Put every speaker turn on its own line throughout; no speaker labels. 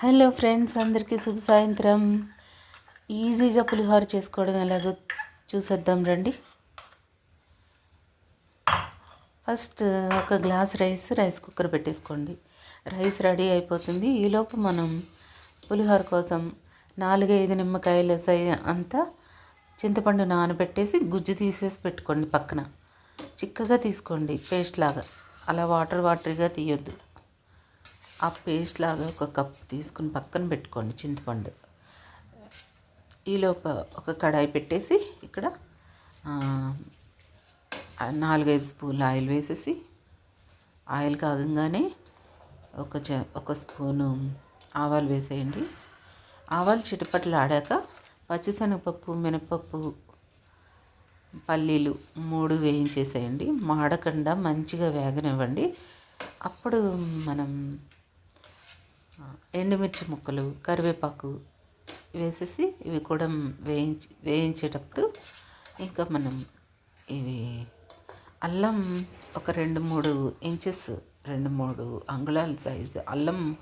Hello friends అందరికీ శుభ సాయంత్రం. ఈజీగా పులిహోర చేసుకోవడం ఎలాగో చూసేద్దాం రండి. ఫస్ట్ ఒక గ్లాస్ రైస్ రైస్ కుక్కర్ పెట్టేసుకోండి. రైస్ రెడీ అయిపోతుంది. ఈలోపు మనం పులిహోర కోసం నాలుగైదు నిమ్మకాయల సై అంతా చింతపండు నానబెట్టేసి గుజ్జు తీసేసి పెట్టుకోండి పక్కన. చిక్కగా తీసుకోండి పేస్ట్ లాగా. అలా వాటర్ వాటర్గా తీయొద్దు. ఆ పేస్ట్ లాగా ఒక కప్ తీసుకుని పక్కన పెట్టుకోండి చింతపండు. ఈలోప ఒక కడాయి పెట్టేసి ఇక్కడ నాలుగైదు స్పూన్లు ఆయిల్ వేసేసి ఆయిల్ కాగంగానే ఒక చ ఒక స్పూను ఆవాలు వేసేయండి. ఆవాలు చిటపట్లు ఆడాక పచ్చిశనగపప్పు మినపప్పు పల్లీలు మూడు వేయించేసేయండి. మాడకుండా మంచిగా వేగనివ్వండి. అప్పుడు మనం ఎండుమిర్చి ముక్కలు కరివేపాకు వేసేసి ఇవి కూడా వేయించి వేయించేటప్పుడు ఇంకా మనం ఇవి అల్లం ఒక రెండు మూడు ఇంచెస్ రెండు మూడు అంగుళాల సైజు అల్లం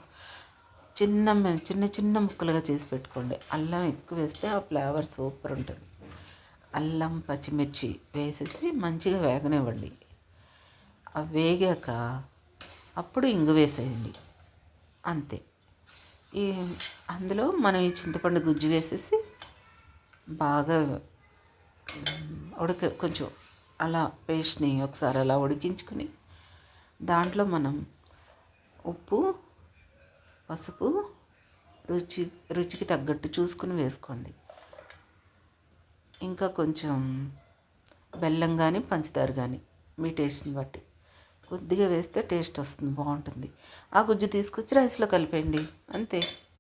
చిన్న చిన్న చిన్న ముక్కలుగా చేసి పెట్టుకోండి. అల్లం ఎక్కువ వేస్తే ఆ ఫ్లేవర్ సూపర్ ఉంటుంది. అల్లం పచ్చిమిర్చి వేసేసి మంచిగా వేగనివ్వండి. అవి వేగాక అప్పుడు ఇంగు వేసేయండి. అంతే. ఈ అందులో మనం ఈ చింతపండు గుజ్జు వేసేసి బాగా ఉడక కొంచెం అలా పేస్ట్ని ఒకసారి అలా ఉడికించుకుని దాంట్లో మనం ఉప్పు పసుపు రుచి రుచికి తగ్గట్టు చూసుకుని వేసుకోండి. ఇంకా కొంచెం బెల్లం కానీ పంచదార కానీ మీ టేస్ట్ని బట్టి. కొద్దిగా వేస్తే టేస్ట్ వస్తుంది బాగుంటుంది. ఆ గుజ్జు తీసుకొచ్చి రైస్లో కలిపేయండి అంతే.